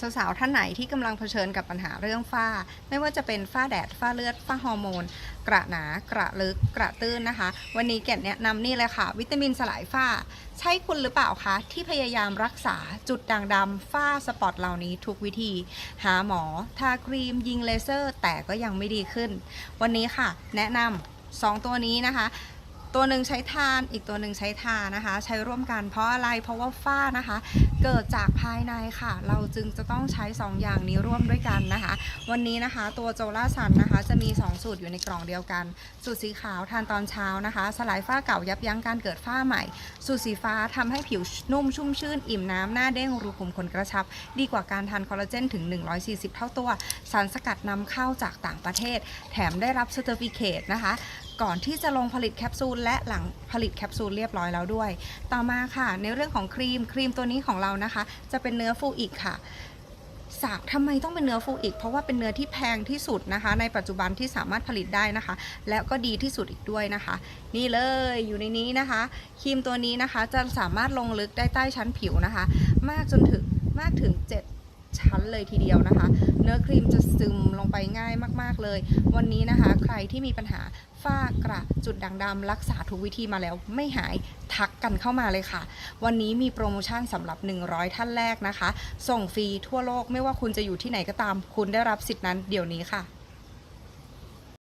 สาวๆท่านไหนที่กำลังเผชิญกับปัญหาเรื่องฝ้า ไม่ว่าจะเป็นฝ้าแดดฝ้าเลือดฝ้าฮอร์โมน กระหนากระลึกกระตื้นนะคะ วันนี้แก่นแนะนำนี่เลยค่ะ วิตามินสลายฝ้า ใช่คุณหรือเปล่าคะ ที่พยายามรักษาจุดด่างดำฝ้าสปอตเหล่านี้ทุกวิธี หาหมอ ทาครีม ยิงเลเซอร์ แต่ก็ยังไม่ดีขึ้น วันนี้ค่ะ แนะนำสองตัวนี้นะคะ ตัวหนึ่งใช้ทานอีกตัวหนึ่งใช้ทานะคะ ใช้ร่วมกันเพราะอะไรเพราะว่าฝ้านะคะ เกิดจากภายในค่ะ เราจึงจะต้องใช้ 2 อย่างนี้ร่วมด้วยกันนะคะ วันนี้นะคะตัวโจล่าซันนะคะ จะมี 2 สูตรอยู่ในกล่องเดียวกัน สูตรสีขาวทานตอนเช้านะคะ สลายฝ้าเก่ายับยั้งการเกิดฝ้าใหม่ สูตรสีฟ้าทำให้ผิวนุ่มชุ่มชื่น อิ่มน้ำหน้าเด้งรูขุมขนกระชับ ดีกว่าการทานคอลลาเจนถึง 140 เท่าตัว สารสกัดนำเข้าจากต่างประเทศ แถมได้รับ c e r t i f i c a t e นะคะ ก่อนที่จะลงผลิตแคปซูลและหลังผลิตแคปซูลเรียบร้อยแล้วด้วย ต่อมาค่ะ ในเรื่องของครีมครีมตัวนี้ของเรานะคะ จะเป็นเนื้อฟูอิกค่ะสาวทำไมต้องเป็นเนื้อฟูอิกเพราะว่าเป็นเนื้อที่แพงที่สุดนะคะ ในปัจจุบันที่สามารถผลิตได้นะคะ และก็ดีที่สุดอีกด้วยนะคะ นี่เลยอยู่ในนี้นะคะครีมตัวนี้นะคะจะสามารถลงลึกได้ใต้ชั้นผิวนะคะ มากจนถึงมากถึง 7 ชั้นเลยทีเดียวนะคะ เนื้อครีมจะซึมลงไปง่ายมาก ๆเลย วันนี้นะคะ ใครที่มีปัญหาฝ้ากระจุดด่างดำรักษาทุกวิธีมาแล้วไม่หายทักกันเข้ามาเลยค่ะ วันนี้มีโปรโมชั่นสำหรับ 100 ท่านแรกนะคะ ส่งฟรีทั่วโลกไม่ว่าคุณจะอยู่ที่ไหนก็ตาม คุณได้รับสิทธินั้นเดี๋ยวนี้ค่ะ